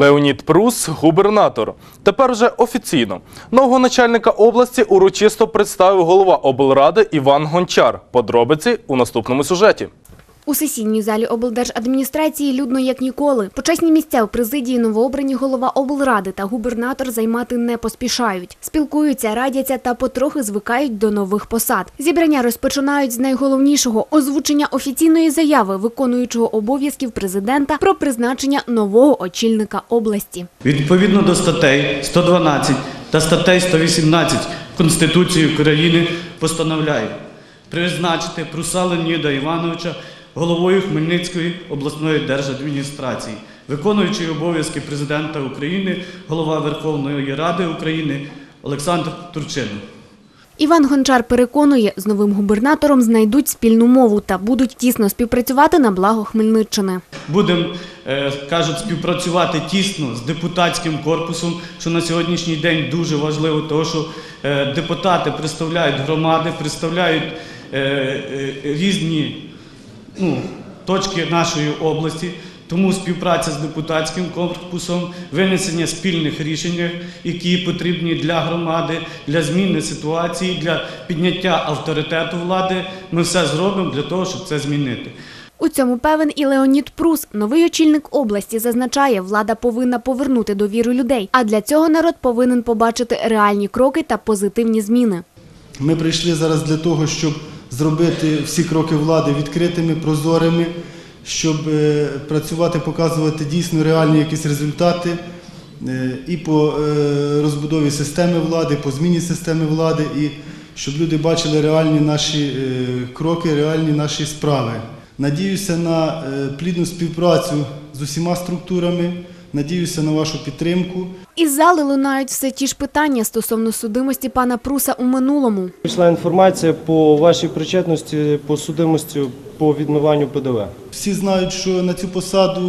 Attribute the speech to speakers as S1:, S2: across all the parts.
S1: Леонід Прус, губернатор. Тепер вже офіційно. Нового начальника області урочисто представив голова облради Іван Гончар. Подробиці у наступному сюжеті.
S2: У сесійній залі облдержадміністрації людно як ніколи. Почесні місця у президії новообрані голова облради та губернатор займати не поспішають. Спілкуються, радяться та потрохи звикають до нових посад. Зібрання розпочинають з найголовнішого озвучення офіційної заяви виконуючого обов'язків президента про призначення нового очільника області.
S3: Відповідно до статей 112 та статей 118 Конституції України постановляю призначити Пруса Леоніда Івановича головою Хмельницької обласної держадміністрації, виконуючий обов'язки президента України, голова Верховної Ради України Олександр Турчинов.
S2: Іван Гончар переконує, з новим губернатором знайдуть спільну мову та будуть тісно співпрацювати на благо Хмельниччини.
S3: Будемо, е, кажуть, співпрацювати тісно з депутатським корпусом, що на сьогоднішній день дуже важливо, тому що е, депутати представляють громади, представляють е, різні ну, точки нашої області. Тому співпраця з депутатським корпусом, винесення спільних рішень, які потрібні для громади, для зміни ситуації, для підняття авторитету влади. Ми все зробимо для того, щоб це змінити.
S2: У цьому певен і Леонід Прус. Новий очільник області зазначає, влада повинна повернути довіру людей. А для цього народ повинен побачити реальні кроки та позитивні зміни.
S4: Ми прийшли зараз для того, щоб зробити всі кроки влади відкритими, прозорими, щоб е, працювати, показувати дійсно реальні якісь результати е, і по е, розбудові системи влади, по зміні системи влади, і щоб люди бачили реальні наші кроки, реальні наші справи. Надіюся на плідну співпрацю з усіма структурами, надіюся на вашу підтримку.
S2: Із зали лунають все ті ж питання стосовно судимості пана Пруса у минулому.
S5: Прийшла інформація по вашій причетності по судимості по відмиванню ПДВ.
S4: Всі знають, що на цю посаду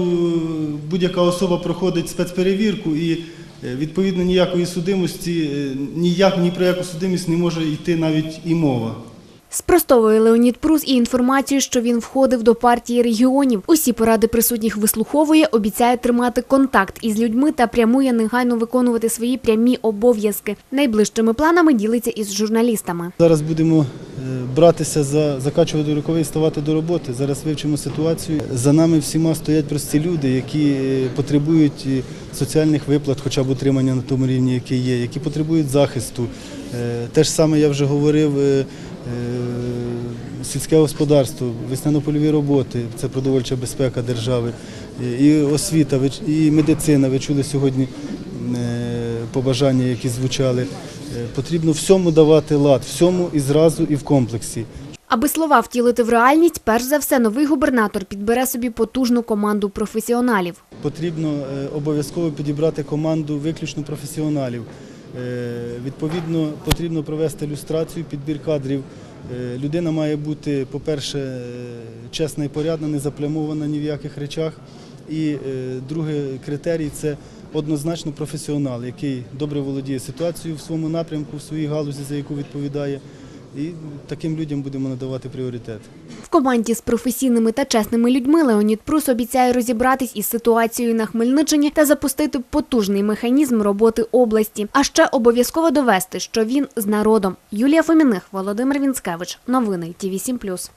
S4: будь-яка особа проходить спецперевірку і е, відповідно ніякої судимості, е, ніяк ні про яку судимість не може йти навіть і мова.
S2: Спростовує Леонід Прус і інформацію, що він входив до партії регіонів. Усі поради присутніх вислуховує, обіцяє тримати контакт із людьми та прямує негайно виконувати свої прямі обов'язки. Найближчими планами ділиться із журналістами.
S4: Зараз будемо е, братися за закачувати рукави і ставати до роботи. Зараз вивчимо ситуацію. За нами всіма стоять прості люди, які е, потребують е, соціальних виплат, хоча б утримання на тому рівні, який є, які потребують захисту. Те ж саме я вже говорив. Е, Сільське господарство, весняно-польові роботи, це продовольча безпека держави, е, і освіта, і медицина. Ви чули сьогодні е, побажання, які звучали. Потрібно всьому давати лад, всьому і зразу, і в комплексі.
S2: Аби слова втілити в реальність, перш за все новий губернатор підбере собі потужну команду професіоналів.
S4: Потрібно обов'язково підібрати команду виключно професіоналів. Е, Відповідно, потрібно провести люстрацію, підбір кадрів. Е, Людина має бути, по-перше, е, чесна і порядна, не заплямована ні в яких речах. І другий критерій це однозначно професіонал, який добре володіє ситуацією в своєму напрямку, в своїй галузі, за яку відповідає. І таким людям будемо надавати пріоритет.
S2: В команді з професійними та чесними людьми Леонід Прус обіцяє розібратись із ситуацією на Хмельниччині та запустити потужний механізм роботи області. А ще обов'язково довести, що він з народом. Юлія Фоміних, Володимир Вінськевич. Новини ТІВІ 7+.